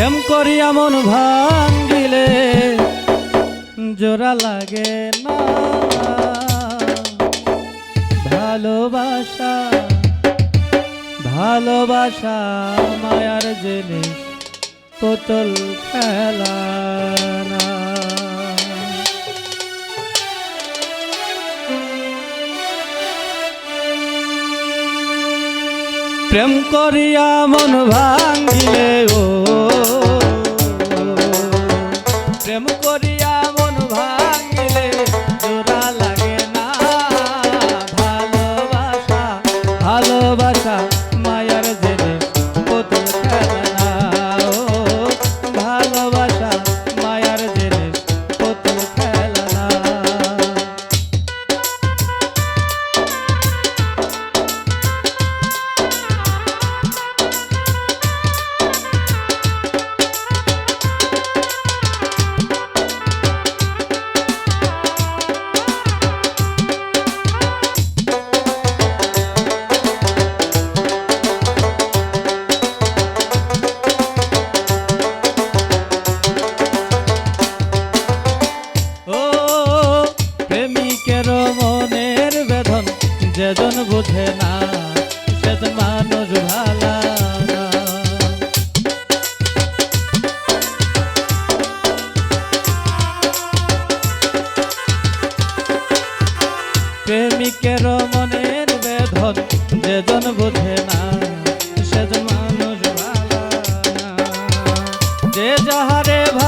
প্রেম করি এমন ভাঙ্গিলে জোড়া লাগে না। ভালোবাসা ভালোবাসা মায়ার জিনিস পুতুল খেলা প্রেম করিয়া মন ভাঙিলে ও। প্রেম করিয়া যেজন বুঝে না, সেজন মানুষ ভালা। প্রেমিকের মনের বেদন যেজন না, সেজন মানুষ ভালা যে যাহারে ভালোবাসে